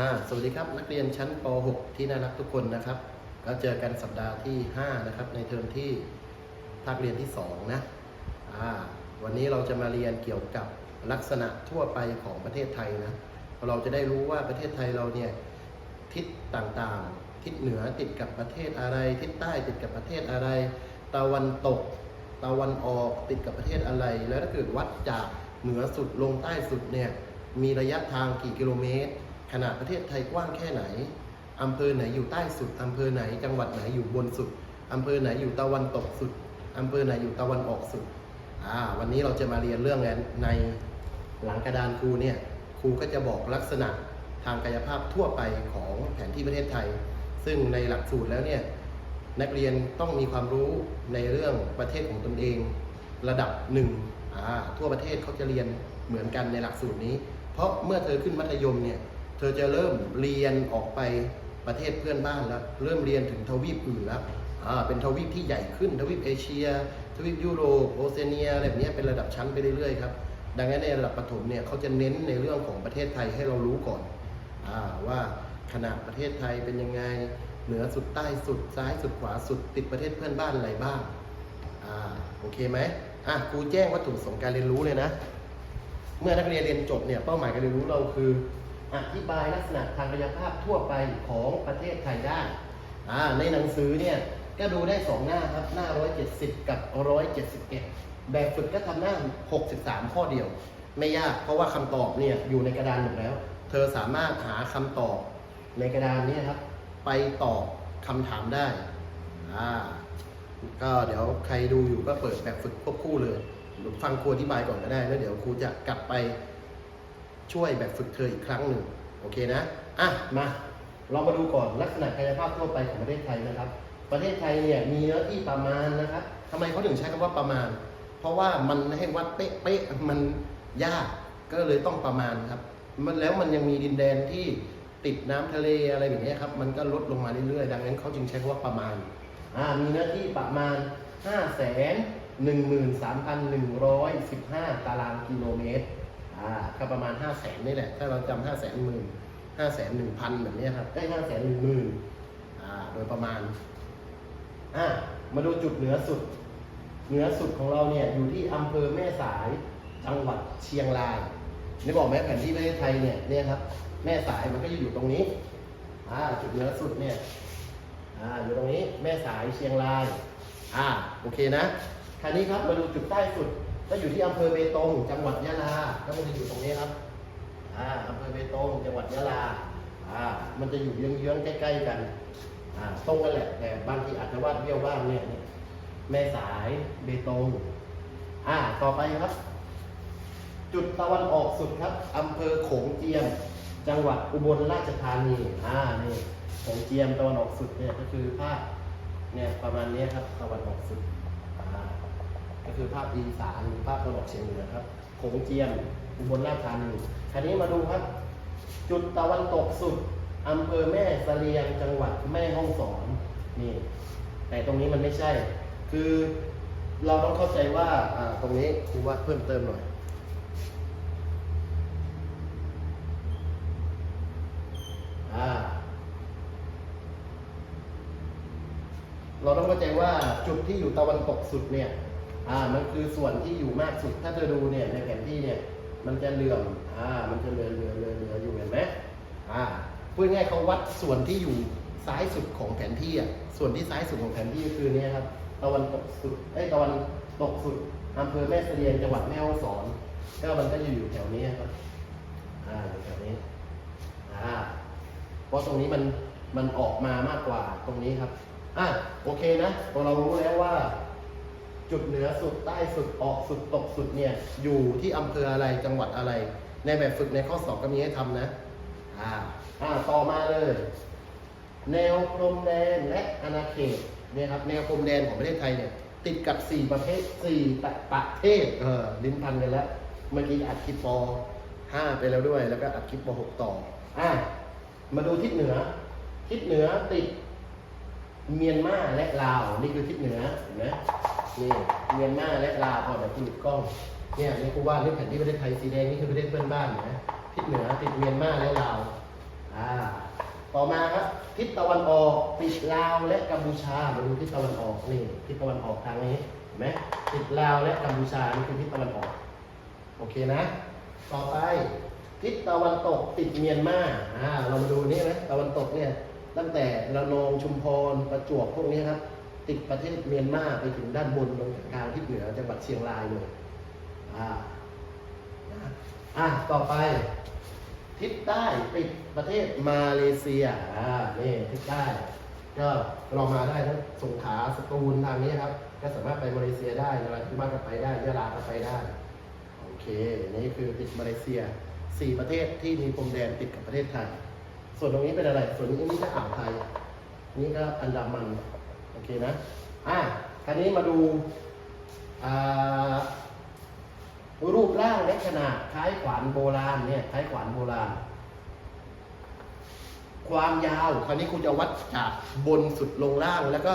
อ่าสวัสดีครับนักเรียนชั้นป .6 ที่น่ารักทุกคนนะครับก็เจอกันสัปดาห์ที่ 5 นะครับ ในเทอมที่ภาคเรียนที่ 2 นะอ่าวันนี้เราจะมาเรียนเกี่ยวกับลักษณะทั่วไปของประเทศไทยนะเราจะได้รู้ว่าประเทศไทยเราเนี่ยทิศต่างๆ ทิศเหนือติดกับประเทศอะไร ทิศใต้ติดกับประเทศอะไร ตะวันตก ตะวันออกติดกับประเทศอะไร แล้วถ้าเกิดวัดจากเหนือสุดลงใต้สุดเนี่ยมีระยะทางกี่กิโลเมตร ขนาดประเทศไทยกว้างแค่ไหนอำเภอไหนอยู่ใต้สุดอำเภอไหนจังหวัดไหนอยู่บนสุดอำเภอไหนอยู่ตะวันตกสุดอำเภอไหนอยู่ตะวันออกสุดอ่าวันนี้เราจะมาเรียนเรื่องนในหลังกระดานครูเนี่ยครูก็จะบอกลักษณะทางกายภาพทั่วไปของแผนที่ประเทศไทย ซึ่งในหลักสูตรแล้วเนี่ยนักเรียนต้องมีความรู้ในเรื่องประเทศของตนเอง ระดับหนึ่งทั่วประเทศเขาจะเรียนเหมือนกันในหลักสูตรนี้ เพราะเมื่อเธอขึ้นมัธยมเนี่ย เธอจะเริ่มเรียนออกไปประเทศเพื่อนบ้านแล้ว เริ่มเรียนถึงทวีปอื่นแล้วอ่าเป็นทวีปที่ใหญ่ขึ้นทวีปเอเชีย ทวีปยุโรปโอเซเนียอะไรแบบนี้เป็นระดับชั้นไปเรื่อยๆครับดังนั้นในระดับประถมเนี่ยเขาจะเน้นในเรื่องของประเทศไทยให้เรารู้ก่อนอาว่าขนาดประเทศไทยเป็นยังไงเหนือสุดใต้สุดซ้ายสุดขวาสุดติดประเทศเพื่อนบ้านอะไรบ้างอ่าโอเคไหมอะครูแจ้งวัตถุประสงค์การเรียนรู้เลยนะ เมื่อนักเรียนเรียนจบเนี่ยเป้าหมายการเรียนรู้เราคือ อธิบายลักษณะทางกายภาพทั่วไปของประเทศไทยได้ในหนังสือเนี่ยก็ดูได้ 2 หน้าครับ หน้า 170 กับ 171 แบบฝึกก็ทำหน้า 63 ข้อเดียว ไม่ยากเพราะว่าคำตอบเนี่ยอยู่ในกระดานหมดแล้ว เธอสามารถหาคำตอบในกระดานนี้ครับ ไปตอบคำถามได้อ่าก็เดี๋ยวใครดูอยู่ก็เปิดแบบฝึกควบคู่เลยหรือฟังครูอธิบายก่อนก็ได้แล้วเดี๋ยวครูจะกลับไป ช่วยแบบฝึกเธออีกครั้งหนึ่งโอเคนะอะมาเรามาดูก่อนลักษณะกายภาพทั่วไปของประเทศไทยนะครับ ประเทศไทยเนี่ยมีเนื้อที่ประมาณนะครับทำไมเขาถึงใช้คำว่าประมาณ เพราะว่ามันให้วัดเป๊ะๆมันยากก็เลยต้องประมาณครับ มันแล้วมันยังมีดินแดนที่ติดน้ำทะเลอะไรแบบนี้ครับ มันก็ลดลงมาเรื่อยๆ ดังนั้นเขาจึงใช้คำว่าประมาณ อ่า มีเนื้อที่ประมาณ 5 1 3 1 1 5 ตารางกิโลเมตร ก็ประมาณ 5 0 0แสนนี่แหละ ถ้าเราจำห้าแสนหมื่นห้าแสนหนึ่งพันแบบนี้ครับได้ห้าแสนหนึ่งหมื่นโดยประมาณอ่ามาดูจุดเหนือสุด เหนือสุดของเราเนี่ยอยู่ที่อำเภอแม่สายจังหวัดเชียงรายนี่บอกไหมแผนที่ประเทศไทยเนี่ยเนี่ยครับ แม่สายมันก็จะอยู่ตรงนี้อ่าจุดเหนือสุดเนี่ยอ่าอยู่ตรงนี้แม่สายเชียงรายอ่าโอเคนะคราวนี้ครับมาดูจุดใต้สุด ก็อยู่ที่อำเภอเบตงจังหวัดยะลาก็มันจะอยู่ตรงนี้ครับอ่าอำเภอเบตงจังหวัดยะลาอ่ามันจะอยู่เยื้องๆใกล้ ๆ กันอ่าตรงกันแหละแต่บางทีอาจจะวาดเบี้ยวบ้างเนี่ยแม่สายเบตงอ่าต่อไปครับ จุดตะวันออกสุดครับอำเภอโขงเจียม จังหวัดอุบลราชธานีอ่านี่โขงเจียมตะวันออกสุดเนี่ยก็คือภาคเนี่ยประมาณนี้ครับตะวันออกสุด คือภาคอีสานหรือภาคตะวันออกเฉียงเหนือครับโขงเจียมอุบลราชธานีคราวนี้มาดูครับ จุดตะวันตกสุดอำเภอแม่เสลียงจังหวัดแม่ฮ่องสอนนี่ แต่ตรงนี้มันไม่ใช่ คือเราต้องเข้าใจว่าอ่าตรงนี้ครูว่าเพิ่มเติมหน่อยเราต้องเข้าใจว่าจุดที่อยู่ตะวันตกสุดเนี่ย อ่ามันคือส่วนที่อยู่มากสุด ถ้าเธอดูเนี่ยในแผนที่เนี่ยมันจะเหลื่อมอ่ามันจะเหลือเหลือเหลือเหลืออยู่เห็นไหมอ่าพูดง่ายเขาวัดส่วนที่อยู่ซ้ายสุดของแผนที่อะส่วนที่ซ้ายสุดของแผนที่ก็คือเนี่ยครับตะวันตกสุดไอ้ตะวันตกสุดอำเภอแม่เสลียงจังหวัดแม่ฮ่องสอนก็มันก็จะอยู่แถวนี้ครับอ่าอยู่แถวนี้อ่าเพราะตรงนี้มันมันออกมามากกว่าตรงนี้ครับอะโอเคนะพอเรารู้แล้วว่า จุดเหนือสุดใต้สุดออกสุดตกสุดเนี่ยอยู่ที่อำเภออะไรจังหวัดอะไร ในแบบฝึกในข้อสอบก็มีให้ทำนะอ่าอ่าต่อมาเลย แนวพรมแดนและอาณาเขตเนี่ยครับแนวพรมแดนของประเทศไทยเนี่ยติดกับ 4 ประเทศ4ประประเทศเออลิ้นพันกันแล้ว เมื่อกี้อัดคลิปป5ไปแล้วด้วย แล้วก็อัดคลิปป6ต่ออะมาดูทิศเหนือ ทิศเหนือติดเมียนมาและลาว นี่คือทิศเหนือเห็นไหม นี่เมียนมาและลาวพอเดี๋ยวคุณหยุดกล้องเนี่ยนี่กูว่าดนี่แผนที่ประเทศไทยสีแดงนี่คือประเทศเพื่อนบ้านนไหมทิศเหนือติดเมียนมาและลาวอ่าต่อมาครับทิศตะวันออกติดลาวและกัมพูชามาดูทิศตะวันออกนี่ทิศตะวันออกทางนี้เห็นไหมติดลาวและกัมพูชานี่คือทิศตะวันออกโอเคนะ ต่อไปทิศตะวันตกติดเมียนมาอ่าเรามาดูนี่ไหมตะวันตกเนี่ยตั้งแต่ระนองชุมพรประจวบพวกนี้ครับ ติดประเทศเมียนมาไปถึงด้านบนตรงกลางทิศเหนือจังหวัดเชียงรายเลยอ่าอะต่อไป ทิศใต้ติดประเทศมาเลเซียอ่านี่ทิศใต้ก็เรามาได้ทั้งสงขลาสตูลทางนี้ครับ ก็สามารถไปมาเลเซียได้นราธิวาสก็ไปได้ยะลาก็ไปได้โอเคนี่คือติดมาเลเซียสี่ประเทศที่มีพรมแดนติดกับประเทศไทย ส่วนตรงนี้เป็นอะไร ส่วนนี้นี่ก็อ่าวไทย นี่ก็อันดามัน อเคนะอะคราวนี้มาดูรูปร่างและขนาดคล้ายขวานโบราณเนี่ยคล้ายขวานโบราณ ความยาวคราวนี้คุณจะวัดจากบนสุดลงล่างแล้วก็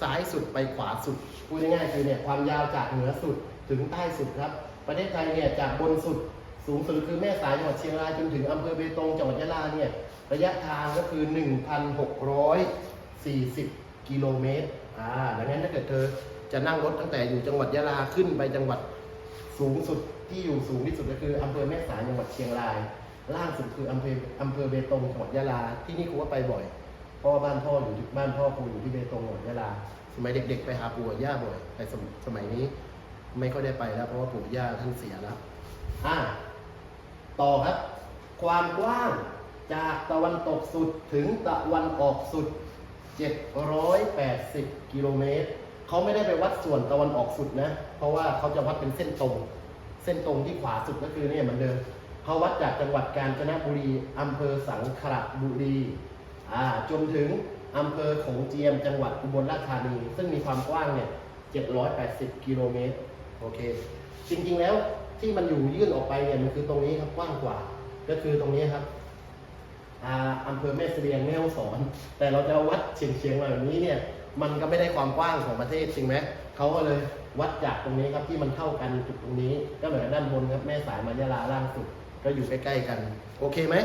ซ้ายสุดไปขวาสุดพูดง่ายๆคือเนี่ยความยาวจากเหนือสุดถึงใต้สุดครับ ประเทศไทยเนี่ยจากบนสุดสูงสุดคือแม่สายจังหวัดเชียงรายจนถึงอำเภอเบตงจังหวัดยะลาเนี่ยระยะทางก็คือ 1,640 กิโลเมตร อ่า ดังนั้นถ้าเกิดเธอจะนั่งรถตั้งแต่อยู่จังหวัดยะลาขึ้นไปจังหวัดสูงสุดที่อยู่สูงที่สุดก็คืออำเภอแม่สายจังหวัดเชียงราย ล่างสุดคืออำเภออำเภอเบตงจังหวัดยะลา ที่นี่ครูก็ไปบ่อยเพราะว่าบ้านพ่ออยู่ที่บ้านพ่อครูอยู่ที่เบตงจังหวัดยะลา สมัยเด็ก ๆ ไปหาปู่กับย่าบ่อย แต่สมสมัยนี้ไม่ค่อยได้ไปแล้วเพราะว่าปู่ย่าท่านเสียแล้วอ่าต่อครับ ความกว้างจากตะวันตกสุดถึงตะวันออกสุด 780 กิโลเมตร เขาไม่ได้ไปวัดส่วนตะวันออกสุดนะ เพราะว่าเขาจะวัดเป็นเส้นตรง เส้นตรงที่ขวาสุดก็คือเนี่ยเหมือนเดิมเขาวัดจากจังหวัดกาญจนบุรี อำเภอสังขละบุรีอ่าจนถึงอำเภอโขงเจียม จังหวัดอุบลราชธานี ซึ่งมีความกว้างเนี่ย 780 กิโลเมตร โอเค จริงๆแล้วที่มันอยู่ยื่นออกไปเนี่ยมันคือตรงนี้ครับกว้างกว่า ก็คือตรงนี้ครับ อำเภอแม่เสลียงแม่ฮ่องสอน แต่เราจะวัดเฉียงเฉียงๆมาแบบนี้เนี่ยมันก็ไม่ได้ความกว้างของประเทศจริงไหมเขาก็เลยวัดจากตรงนี้ครับที่มันเท่ากันจุดตรงนี้ ก็เหมือนด้านบนครับแม่สายมายาลาล่างสุดก็อยู่ใกล้ๆกัน โอเคไหม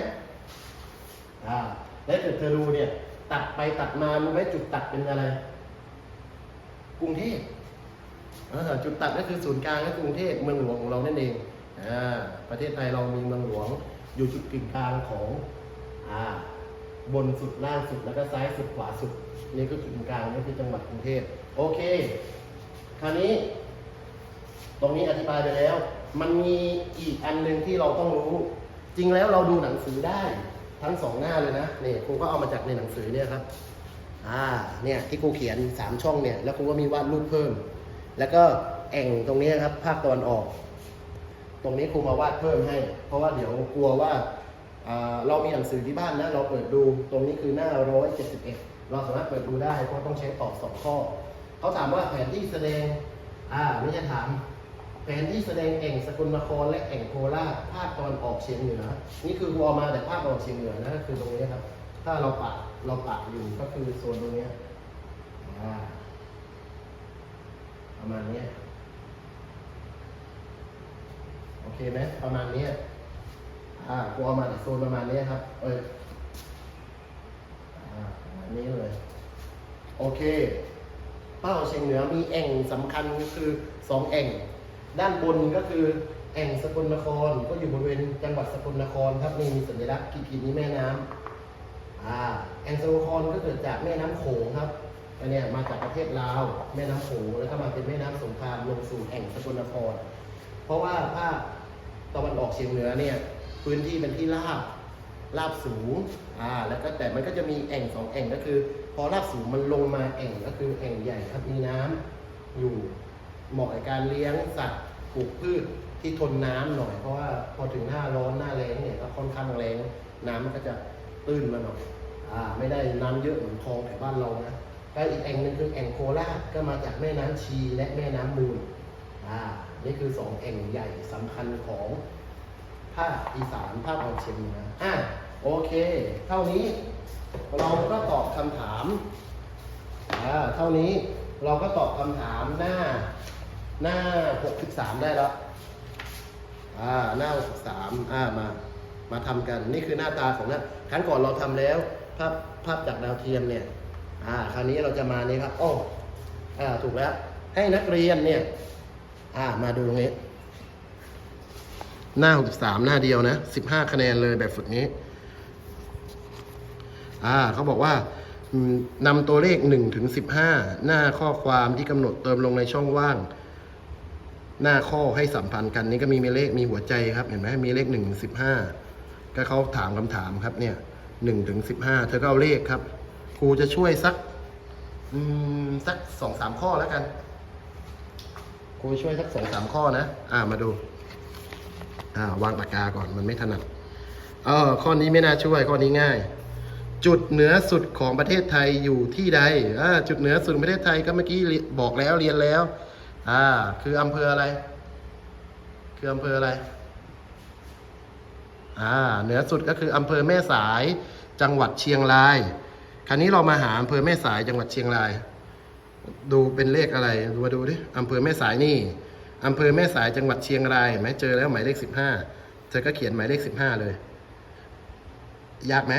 อ่าแล้วเกิดเธอดูเนี่ย ตัดไปตัดมารู้ไหมจุดตัดเป็นอะไร กรุงเทพจุดตัดก็คือศูนย์กลางก็กรุงเทพเมืองหลวงของเรานั่นเองอ่าประเทศไทยเรามีเมืองหลวงอยู่จุดกึ่งกลางของ อ่าบนสุดล่างสุดแล้วก็ซ้ายสุดขวาสุด นี่คือจุดกึ่งกลางนี่คือจังหวัดกรุงเทพโอเค คราวนี้ ตรงนี้อธิบายไปแล้ว มันมีอีกอันหนึ่งที่เราต้องรู้ จริงแล้วเราดูหนังสือได้ ทั้งสองหน้าเลยนะนี่ครูก็เอามาจากในหนังสือเนี่ยครับอ่าเนี่ยที่ครูเขียนสามช่องเนี่ย แล้วครูก็มีวาดรูปเพิ่ม แล้วก็แอ่งตรงนี้ครับ ภาคตะวันออก ตรงนี้ครูมาวาดเพิ่มให้ เพราะว่าเดี๋ยวกลัวว่า เรามีหนังสือที่บ้านนะ เราเปิดดูตรงนี้คือหน้า 171 เราสามารถเปิดดูได้เพราะต้องใช้ตอบสองข้อ เขาถามว่าแผนที่แสดง อ่าไม่ใช่ถาม แผนที่แสดงแอ่งสกลนครและแอ่งโคราชภาคตะวันออกเฉียงเหนือ นี่คือครูเอมาแต่ภาคตะวันออกเฉียงเหนือนะก็คือตรงนี้ครับ ถ้าเราปักเราปักอยู่ก็คือโซนตรงนี้ประมาณนี้โอเคไหมประมาณนี้ อ่าครูเอามาแต่โซนประมาณนี้ครับ เอออ่าประมาณนี้เลย โอเค เป้าเชียงเหนือมีแอ่งสำคัญก็คือสองแอ่ง ด้านบนก็คือแอ่งสกลนคร ก็อยู่บริเวณจังหวัดสกลนครครับนี่มีสัญลักษณ์กีกีนี้แม่น้ำอ่าแอ่งสกลนครก็เกิดจากแม่น้ำโขงครับอันเนี้ยมาจากประเทศลาวแม่น้ำโขงแล้วก็มาเป็นแม่น้ำสงครามลงสู่แอ่งสกลนคร เพราะว่าภาคตะวันออกเฉียงเหนือเนี่ย พื้นที่เป็นที่ราบราบสูงอ่าแล้วก็แต่มันก็จะมีแอ่งสองแอ่งก็คือ พอราบสูงมันลงมาแอ่งก็คือแอ่งใหญ่ครับมีน้ำอยู่เหมาะกับการเลี้ยงสัตว์ปลูกพืชที่ทนน้ำหน่อย เพราะว่าพอถึงหน้าร้อนหน้าแล้งเนี่ยก็ค่อนข้างแรงน้ำมันก็จะตื้นมาหน่อยอ่าไม่ได้น้ำเยอะเหมือนคลองแถวบ้านเรานะก็อีกแอ่งหนึ่งคือแอ่งโคราชก็มาจากแม่น้ำชีและแม่น้ำมูลอ่านี่คือสองแอ่งใหญ่สำคัญของาคอีสานภาคตะวันออกเฉียงเหนืออะโอเค เท่านี้เราก็ตอบคำถามอ่าเท่านี้เราก็ตอบคำถามหน้าหน้า 63 ได้แล้วอ่าหน้า 63อ่ามามาทำกันนี่คือหน้าตาของนะครั้งก่อนเราทำแล้วภาพภาพจากดาวเทียมเนี่ยอ่าคราวนี้เราจะมานี่ครับโอ้อ่าถูกแล้วให้นักเรียนเนี่ยอ่ามาดูตรงนี้ หน้า 63 หน้าเดียวนะ 15 คะแนนเลยแบบฝึกนี้ อ่าเขาบอกว่านำตัวเลข 1 ถึง 15 หน้าข้อความที่กำหนดเติมลงในช่องว่าง หน้าข้อให้สัมพันธ์กันนี่ก็มีมีเลขมีหัวใจครับ เห็นไหมมีเลข 1 ถึง 15 ก็เขาถามคำถามครับ เนี่ย1ถึง 15 เธอก็เอาเลขครับ ครูจะช่วยสักอืมสักสองสามข้อแล้วกันครูช่วยสักสองสามข้อนะ อ่ามาดู อ่าวางปากกาก่อนมันไม่ถนัดเออข้อนี้ไม่น่าช่วยข้อนี้ง่าย จุดเหนือสุดของประเทศไทยอยู่ที่ใดอ่าจุดเหนือสุดประเทศไทยก็เมื่อกี้บอกแล้วเรียนแล้วอ่าคืออำเภออะไร คืออำเภออะไรอ่าเหนือสุดก็คืออำเภอแม่สายจังหวัดเชียงราย คราวนี้เรามาหาอำเภอแม่สายจังหวัดเชียงราย ดูเป็นเลขอะไร ดูมาดูดิอำเภอแม่สายนี่ อำเภอแม่สายจังหวัดเชียงรายไหมเจอแล้วหมายเลขสิบห้าเธอก็เขียนหมายเลขสิบห้าเลย ยากไหม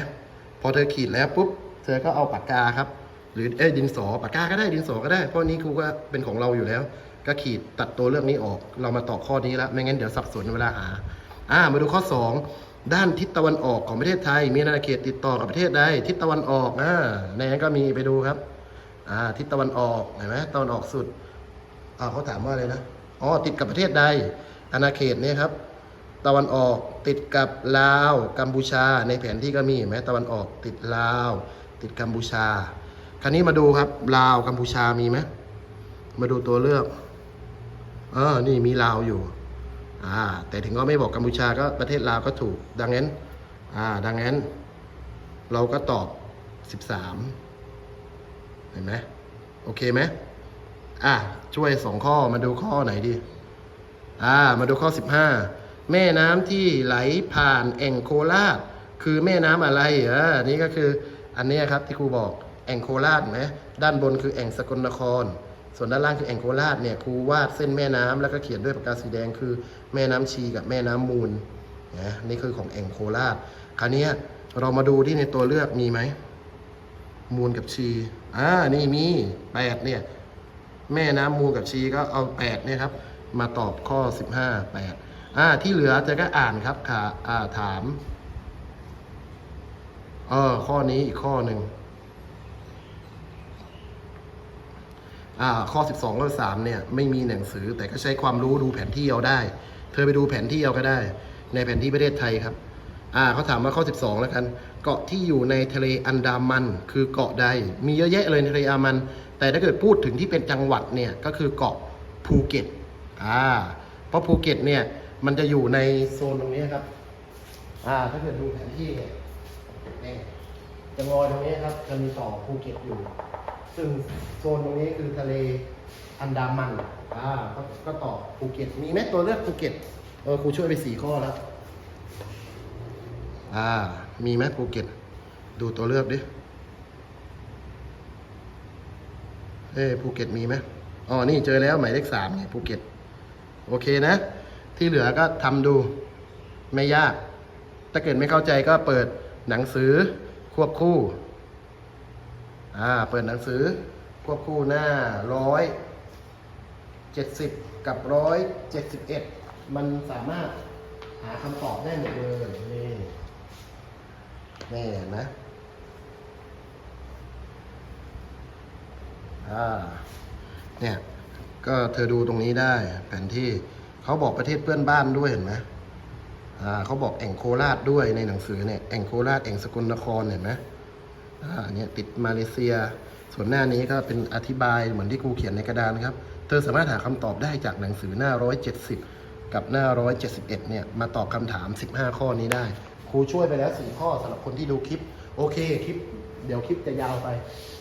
พอเธอขีดแล้วปุ๊บ เธอก็เอาปากกาครับ หรือเอ้ดินสอปากกาก็ได้ดินสอก็ได้ เพราะนี้ครูก็เป็นของเราอยู่แล้ว ก็ขีดตัดตัวเลือกนี้ออก เรามาตอบข้อนี้แล้วไม่งั้นเดี๋ยวสับสนเวลาหา อ่า มาดูข้อ 2 ด้านทิศตะวันออกของประเทศไทย มีอาณาเขตติดต่อกับประเทศใดทิศตะวันออกอ่าในนั้นก็มีไปดูครับ อ่า ทิศตะวันออกเห็นไหมตะวันออกสุดอ่าเขาถามว่าอะไรนะ อ๋อติดกับประเทศใดอาณาเขตเนี่ยครับ ตะวันออกติดกับลาว กัมพูชา ในแผนที่ก็มีเห็นไหมตะวันออกติดลาว ติดกัมพูชา คราวนี้มาดูครับลาวกัมพูชามีไหมมาดูตัวเลือกเออนี่มีลาวอยู่อ่าแต่ถึงก็ไม่บอกกัมพูชาก็ประเทศลาวก็ถูก ดังนั้นอ่าดังนั้น เราก็ตอบสิบสามเห็นไหมโอเคไหม อะช่วยสองข้อมาดูข้อไหนดีอ่ามาดูข้อ 15 แม่น้ำที่ไหลผ่านแอ่งโคราชคือแม่น้ำอะไรอ่านี่ก็คืออันนี้ครับที่ครูบอกแอ่งโคราชเห็นไหมด้านบนคือแอ่งสกลนคร ส่วนด้านล่างคือแอ่งโคราชเนี่ยครูวาดเส้นแม่น้ำแล้วก็เขียนด้วยปากกาสีแดงคือแม่น้ำชีกับแม่น้ำมูลนะนี่คือของแอ่งโคราชคราวนี้เรามาดูที่ในตัวเลือกมีไหมมูลกับชีอ่านี่มีแปดเนี่ย แม่น้ำมูลกับชีก็เอาแปดเนี่ยครับมาตอบข้อสิบห้าแปดอ่าที่เหลือจะก็อ่านครับค่ะอ่าถามเออข้อนี้อีกข้อหนึ่งอ่าข้อ 12ข้อ3เนี่ยไม่มีหนังสือแต่ก็ใช้ความรู้ดูแผนที่เอาได้ เธอไปดูแผนที่เอาก็ได้ ในแผนที่ประเทศไทยครับอ่าเขาถามว่าข้อ 12 แล้วกัน เกาะที่อยู่ในทะเลอันดามัน คือเกาะใด มีเยอะแยะเลยในทะเลอันดามัน แต่ถ้าเกิดพูดถึงที่เป็นจังหวัดเนี่ยก็คือเกาะภูเก็ตอ่าเพราะภูเก็ตเนี่ยมันจะอยู่ในโซนตรงนี้ครับอ่าถ้าเกิดดูแผนที่เนี่ยนี่จะงอยตรงนี้ครับจะมีต่อภูเก็ตอยู่ ซึ่งโซนตรงนี้คือทะเลอันดามันอ่าก็ก็ต่อภูเก็ตมีไหมตัวเลือกภูเก็ตเออครูช่วยไปสี่ข้อแล้วอ่ามีไหมภูเก็ตดูตัวเลือกดิ เอ้ภูเก็ตมีไหมอ๋อ นี่เจอแล้วหมายเลขสามไงภูเก็ต โอเคนะ ที่เหลือก็ทำดูไม่ยาก ถ้าเกิดไม่เข้าใจก็เปิดหนังสือควบคู่ อ่า เปิดหนังสือควบคู่หน้าร้อยเจ็ดสิบกับร้อยเจ็ดสิบเอ็ดมันสามารถหาคำตอบได้หมดเลย นี่ นี่นไหม อ่าเนี่ยก็เธอดูตรงนี้ได้ แผนที่เขาบอกประเทศเพื่อนบ้านด้วยเห็นไหมอ่าเขาบอกแอ่งโคราชด้วยในหนังสือเนี่ยแอ่งโคราชแอ่งสกลนครเห็นไหมอ่าเนี่ยติดมาเลเซีย ส่วนหน้านี้ก็เป็นอธิบายเหมือนที่ครูเขียนในกระดานครับ เธอสามารถหาคำตอบได้จากหนังสือหน้า 170 กับหน้า 171 เนี่ยมาตอบคำถาม 15 ข้อนี้ได้ ครูช่วยไปแล้ว 4 ข้อสำหรับคนที่ดูคลิป โอเคคลิป เดี๋ยวคลิปจะยาวไป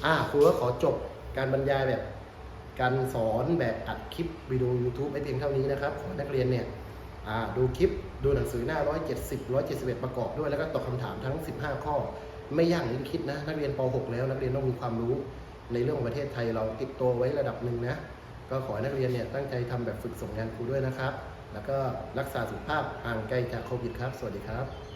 อ่าครูก็ขอจบ การบรรยายแบบการสอนแบบอัดคลิปวิดีโอ YouTube ไว้เพียงเท่านี้นะครับขอให้นักเรียนเนี่ยดูคลิปดูหนังสือหน้า 170 171 ประกอบด้วย แล้วก็ตอบคำถามทั้ง 15 ข้อ ไม่ยากอย่างคิดนะ นักเรียนป .6 แล้ว นักเรียนต้องมีความรู้ในเรื่องของประเทศไทยเราติดตัวไว้ระดับหนึ่งนะ ก็ขอให้นักเรียนเนี่ยตั้งใจทำแบบฝึกส่งงานครูด้วยนะครับ แล้วก็รักษาสุขภาพห่างไกลจากโควิดครับ สวัสดีครับ